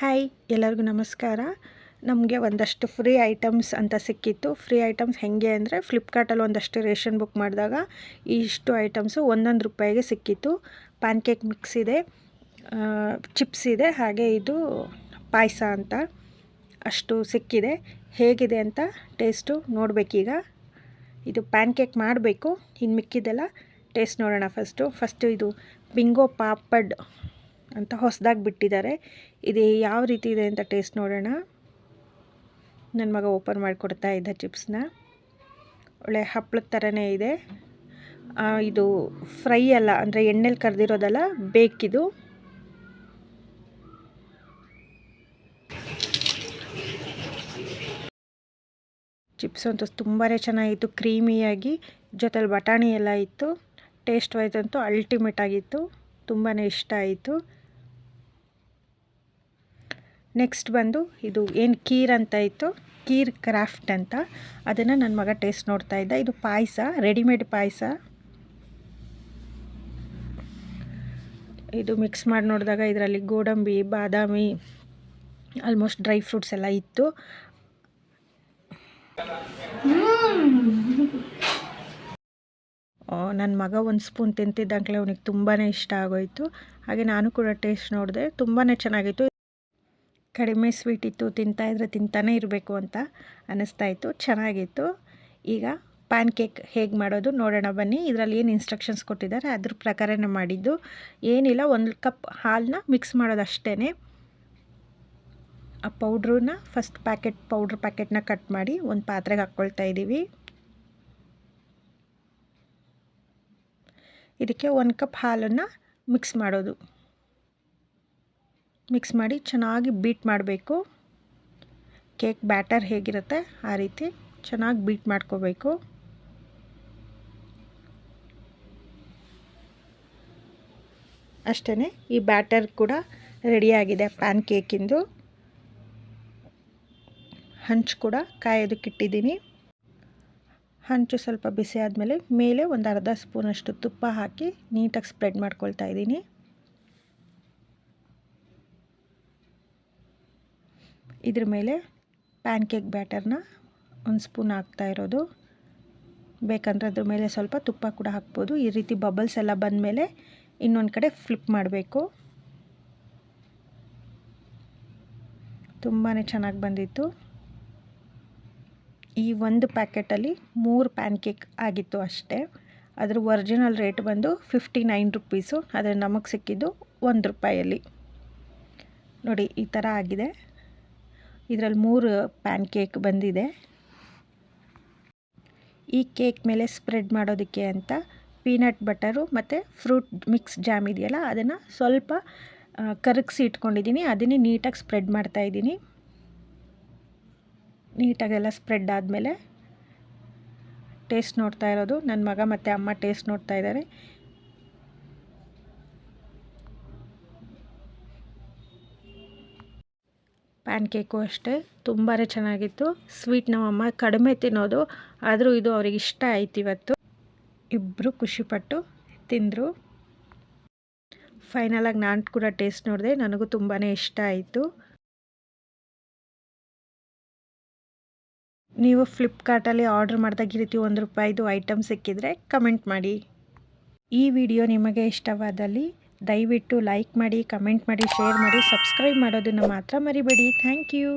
Hi ಎಲ್ಲರಿಗೂ ನಮಸ್ಕಾರ. ನಮಗೆ ಒಂದಷ್ಟು ಫ್ರೀ ಐಟಮ್ಸ್ ಅಂತ ಸಿಕ್ಕಿತ್ತು. ಫ್ರೀ ಐಟಮ್ಸ್ ಹೇಗೆ ಅಂದರೆ ಫ್ಲಿಪ್ಕಾರ್ಟಲ್ಲಿ ಒಂದಷ್ಟು ರೇಷನ್ ಬುಕ್ ಮಾಡಿದಾಗ ಇಷ್ಟು ಐಟಮ್ಸು ಒಂದೊಂದು ರೂಪಾಯಿಗೆ ಸಿಕ್ಕಿತ್ತು. ಪ್ಯಾನ್ಕೇಕ್ ಮಿಕ್ಸ್ ಇದೆ ಚಿಪ್ಸ್ ಇದೆ, ಹಾಗೆ ಇದು ಪಾಯಸ ಅಂತ ಅಷ್ಟು ಸಿಕ್ಕಿದೆ. ಹೇಗಿದೆ ಅಂತ ಟೇಸ್ಟು ನೋಡಬೇಕೀಗ. ಇದು ಪ್ಯಾನ್ಕೇಕ್ ಮಾಡಬೇಕು ಇನ್ನು ಮಿಕ್ಕಿದೆಲ್ಲ ಟೇಸ್ಟ್ ನೋಡೋಣ ಫಸ್ಟು ಫಸ್ಟು ಇದು ಬಿಂಗೋ ಪಾಪಡ್ ಅಂತ ಹೊಸದಾಗಿ ಬಿಟ್ಟಿದ್ದಾರೆ. ಇದು ಯಾವ ರೀತಿ ಇದೆ ಅಂತ ಟೇಸ್ಟ್ ನೋಡೋಣ. ನನ್ನ ಮಗ ಓಪನ್ ಮಾಡಿಕೊಡ್ತಾ ಇದ್ದ ಚಿಪ್ಸ್ನ. ಒಳ್ಳೆ ಹಪ್ಪಳದ ಥರನೇ ಇದೆ. ಇದು ಫ್ರೈ ಅಲ್ಲ, ಅಂದರೆ ಎಣ್ಣೆಲಿ ಕರೆದಿರೋದಲ್ಲ ಬೇಕಿದು ಚಿಪ್ಸ್ ಅಂತೂ ತುಂಬಾ ಚೆನ್ನಾಗಿತ್ತು, ಕ್ರೀಮಿಯಾಗಿ, ಜೊತೆಲಿ ಬಟಾಣಿ ಎಲ್ಲ ಇತ್ತು. ಟೇಸ್ಟ್ ವೈಸ್ ಅಂತೂ ಅಲ್ಟಿಮೇಟ್ ಆಗಿತ್ತು ತುಂಬಾ ಇಷ್ಟ ಆಯಿತು. ನೆಕ್ಸ್ಟ್ ಬಂದು ಇದು ಏನು ಕೀರ್ ಅಂತ ಇತ್ತು? ಕೀರ್ ಕ್ರಾಫ್ಟ್ ಅಂತ. ಅದನ್ನು ನನ್ನ ಮಗ ಟೇಸ್ಟ್ ನೋಡ್ತಾ ಇದ್ದ. ಇದು ಪಾಯಸ ರೆಡಿಮೇಡ್ ಪಾಯಸ. ಇದು ಮಿಕ್ಸ್ ಮಾಡಿ ನೋಡಿದಾಗ ಇದರಲ್ಲಿ ಗೋಡಂಬಿ, ಬಾದಾಮಿ ಆಲ್ಮೋಸ್ಟ್ ಡ್ರೈ ಫ್ರೂಟ್ಸ್ ಎಲ್ಲ ಇತ್ತು. ನನ್ನ ಮಗ ಒಂದು ಸ್ಪೂನ್ ತಿಂತಿದ್ದಂಕ್ಲೆ ಅವನಿಗೆ ತುಂಬಾ ಇಷ್ಟ ಆಗೋಯಿತು. ಹಾಗೆ ನಾನು ಕೂಡ ಟೇಸ್ಟ್ ನೋಡಿದೆ. ತುಂಬಾ ಚೆನ್ನಾಗಿತ್ತು. ಕಡಿಮೆ ಸ್ವೀಟ್ ಇತ್ತು ತಿಂತಾಯಿದ್ರೆ ತಿಂತಾನೇ ಇರಬೇಕು ಅಂತ ಅನ್ನಿಸ್ತಾ ಇತ್ತು. ಚೆನ್ನಾಗಿತ್ತು. ಈಗ ಪ್ಯಾನ್ ಕೇಕ್ ಹೇಗೆ ಮಾಡೋದು ನೋಡೋಣ ಬನ್ನಿ. ಇದರಲ್ಲಿ ಏನು ಇನ್ಸ್ಟ್ರಕ್ಷನ್ಸ್ ಕೊಟ್ಟಿದ್ದಾರೆ ಅದ್ರ ಪ್ರಕಾರನೇ ಮಾಡಿದ್ದು. ಏನಿಲ್ಲ, ಒಂದು ಕಪ್ ಹಾಲನ್ನ ಮಿಕ್ಸ್ ಮಾಡೋದು ಅಷ್ಟೇ ಆ ಪೌಡ್ರನ್ನ ಫಸ್ಟ್ ಪ್ಯಾಕೆಟ್ ಪೌಡ್ರ್ ಪ್ಯಾಕೆಟ್ನ ಕಟ್ ಮಾಡಿ ಒಂದು ಪಾತ್ರೆಗೆ ಹಾಕ್ಕೊಳ್ತಾ ಇದ್ದೀವಿ ಇದಕ್ಕೆ ಒಂದು ಕಪ್ ಹಾಲನ್ನು ಮಿಕ್ಸ್ ಮಾಡೋದು. ಮಿಕ್ಸ್ ಮಾಡಿ ಚೆನ್ನಾಗಿ ಬೀಟ್ ಮಾಡಬೇಕು. ಕೇಕ್ ಬ್ಯಾಟರ್ ಹೇಗಿರುತ್ತೆ ಆ ರೀತಿ ಚೆನ್ನಾಗಿ ಬೀಟ್ ಮಾಡ್ಕೋಬೇಕು. ಅಷ್ಟೇ ಈ ಬ್ಯಾಟರ್ ಕೂಡ ರೆಡಿಯಾಗಿದೆ ಪ್ಯಾನ್ ಕೇಕಿಂದು ಹಂಚು ಕೂಡ ಕಾಯೋದಕ್ಕಿಟ್ಟಿದ್ದೀನಿ ಹಂಚು ಸ್ವಲ್ಪ ಬಿಸಿ ಆದಮೇಲೆ ಮೇಲೆ ಒಂದು ಅರ್ಧ ಸ್ಪೂನಷ್ಟು ತುಪ್ಪ ಹಾಕಿ ನೀಟಾಗಿ ಸ್ಪ್ರೆಡ್ ಮಾಡ್ಕೊಳ್ತಾ ಇದ್ದೀನಿ. ಇದ್ರ ಮೇಲೆ ಪ್ಯಾನ್ ಕೇಕ್ ಬ್ಯಾಟರ್ನ ಒಂದು ಸ್ಪೂನ್ ಹಾಕ್ತಾ ಇರೋದು. ಬೇಕಂದ್ರೆ ಅದ್ರ ಮೇಲೆ ಸ್ವಲ್ಪ ತುಪ್ಪ ಕೂಡ ಹಾಕ್ಬೋದು. ಈ ರೀತಿ ಬಬಲ್ಸ್ ಎಲ್ಲ ಬಂದಮೇಲೆ ಇನ್ನೊಂದು ಕಡೆ ಫ್ಲಿಪ್ ಮಾಡಬೇಕು. ತುಂಬಾ ಚೆನ್ನಾಗಿ ಬಂದಿತ್ತು. ಈ ಒಂದು ಪ್ಯಾಕೆಟಲ್ಲಿ ಮೂರು ಪ್ಯಾನ್ ಕೇಕ್ ಆಗಿತ್ತು ಅಷ್ಟೇ. ಅದರ ಒರಿಜಿನಲ್ ರೇಟ್ ಬಂದು ಫಿಫ್ಟಿ ನೈನ್ ರುಪೀಸು ಆದರೆ ನಮಗೆ ಸಿಕ್ಕಿದ್ದು ಒಂದು ರೂಪಾಯಲ್ಲಿ. ನೋಡಿ, ಈ ಥರ ಆಗಿದೆ. ಇದರಲ್ಲಿ ಮೂರು ಪ್ಯಾನ್ ಕೇಕ್ ಬಂದಿದೆ. ಈ ಕೇಕ್ ಮೇಲೆ ಸ್ಪ್ರೆಡ್ ಮಾಡೋದಕ್ಕೆ ಅಂತ ಪೀನಟ್ ಬಟರು ಮತ್ತು ಫ್ರೂಟ್ ಮಿಕ್ಸ್ ಜಾಮ್ ಇದೆಯಲ್ಲ, ಅದನ್ನು ಸ್ವಲ್ಪ ಕರಗಿಸಿ ಇಟ್ಕೊಂಡಿದ್ದೀನಿ. ಅದನ್ನೇ ನೀಟಾಗಿ ಸ್ಪ್ರೆಡ್ ಮಾಡ್ತಾಯಿದ್ದೀನಿ ನೀಟಾಗೆಲ್ಲ ಸ್ಪ್ರೆಡ್ ಆದಮೇಲೆ ಟೇಸ್ಟ್ ನೋಡ್ತಾ ಇರೋದು. ನನ್ನ ಮಗ ಮತ್ತು ಅಮ್ಮ ಟೇಸ್ಟ್ ನೋಡ್ತಾ ಇದ್ದಾರೆ. ಪ್ಯಾನ್ ಕೇಕು ಅಷ್ಟೇ. ತುಂಬಾ ಚೆನ್ನಾಗಿತ್ತು. ಸ್ವೀಟ್ ನಮ್ಮಮ್ಮ ಕಡಿಮೆ ತಿನ್ನೋದು, ಆದರೂ ಇದು ಅವ್ರಿಗೆ ಇಷ್ಟ ಆಯ್ತು ಇವತ್ತು. ಇಬ್ಬರು ಖುಷಿಪಟ್ಟು ತಿಂದರು. ಫೈನಲಾಗಿ ನಾನು ಕೂಡ ಟೇಸ್ಟ್ ನೋಡಿದೆ. ನನಗೂ ತುಂಬಾ ಇಷ್ಟ ಆಯಿತು. ನೀವು ಫ್ಲಿಪ್ಕಾರ್ಟಲ್ಲಿ ಆರ್ಡ್ರ್ ಮಾಡಿದಾಗ ಈ ರೀತಿ ಒಂದು ರೂಪಾಯಿದು ಐಟಮ್ ಸಿಕ್ಕಿದರೆ ಕಮೆಂಟ್ ಮಾಡಿ. ಈ ವಿಡಿಯೋ ನಿಮಗೆ ಇಷ್ಟವಾದಲ್ಲಿ ದಯವಿಟ್ಟು ಲೈಕ್ ಮಾಡಿ ಕಮೆಂಟ್ ಮಾಡಿ ಶೇರ್ ಮಾಡಿ ಸಬ್ಸ್ಕ್ರೈಬ್ ಮಾಡೋದನ್ನು ಮಾತ್ರ ಮರಿಬೇಡಿ. Thank you